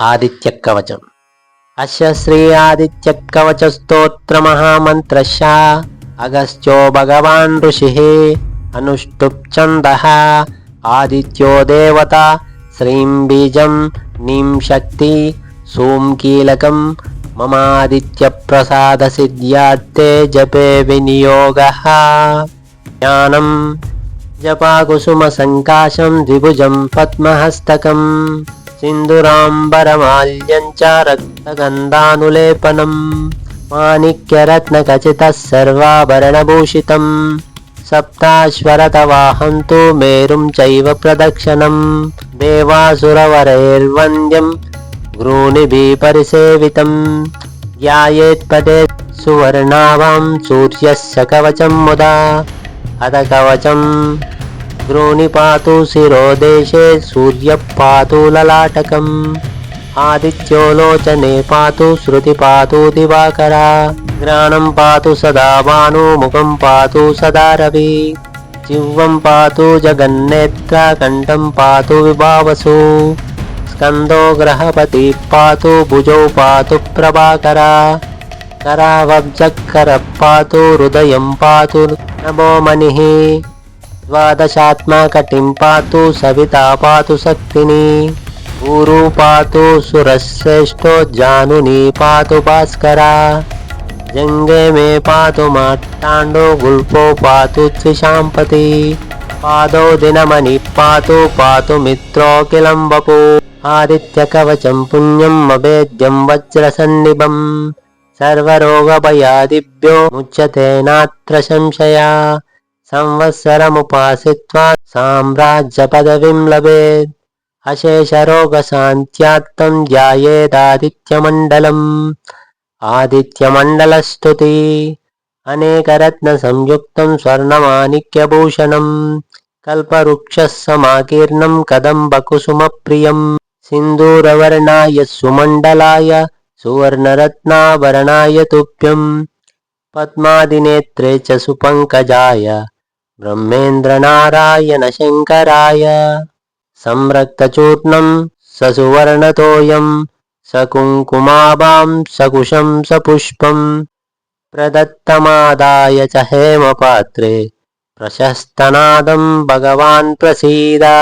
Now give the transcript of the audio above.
ఆదిత్య కవచం అస్య ఆదిత్య కవచ స్తోత్ర మహామంత్రశ అగస్త్యో భగవాన్ ఋషి అనుష్టుప్ ఛంద. ఆదిత్యో దేవత శ్రీం బీజం నీం శక్తి సూం కీలకం మమాదిత్య ప్రసాద సిద్ధ్యార్థే జపే వినియోగ. జ్ఞానం జపాకుసుమ సంకాశం ద్విభుజం పద్మహస్తకం. సింధురాంబరమాల్యం చ రక్తగంధానులేపనం మాణిక్యరత్నఖచితः సర్వాభరణభూషితం సప్తాశ్వరతవాహం తు మేరుం చైవ ప్రదక్షిణం దేవాసురవరైర్వంద్యం గ్రూణిభిः పరిసేవితం ధ్యాయేత్పదే సువర్ణావాం సూర్యస్య కవచం ముదా అత కవచం ద్రోణి పాతు శిరోదేశే సూర్య పాతు లలాటకం. ఆదిత్యోలోచనే పాతు శృతి పాతు దివాకర. జ్ఞానం పాతు సదా భాను ముఖం పాతు సదా రవి. జిహ్వం పాతు జగన్నేత్ర కంఠం పాతు విభావసు. స్కందో గ్రహపతి పాతు భుజౌ పాతు ప్రభాకర. కరావబ్జకర పాతు హృదయం పాతు నమో మని ద్వాదశాత్మా కటింపాతు సవితాపాతు శక్తిని ఊరు పాతు సురశ్రేష్ఠో జానుని పాతు భాస్కర జంగే మే పాతు మాట్టాండో గుల్పో పాతు త్రిశాంపతి పాదో దినమణి పాతు పాతు మిత్రోకిలంబపు ఆదిత్య కవచం పుణ్యం అభేద్యం వజ్ర సన్నిభం సర్వరోగభయాదిభ్యో ముచ్యతే నాత్ర సంశయా సంవత్సరముపాసిత్వా సామ్రాజ్య పదవిం లభేత్ అశేషరోగశాంత్యాత్తం ధ్యాయేదాదిత్యమండలం ఆదిత్యమండలస్తుతి అనేకరత్న సంయుక్తం స్వర్ణమాణిక్యభూషణం కల్పవృక్ష సమాకీర్ణం కదంబకుసుమప్రియం సింధూరవర్ణాయ సుమండలాయ సువర్ణరత్నాభరణాయ తుభ్యం పద్మాదినేత్రే చ సుపంకజాయ బ్రహ్మేంద్రనారాయణ శంకరాయ సంరక్తచూర్ణం ససువర్ణతోయం సకుంకుమాభాం సకుశం సపుష్పం ప్రదత్తమాదాయ చ హేమపాత్రే ప్రశస్తనాదం భగవాన్ ప్రసీదా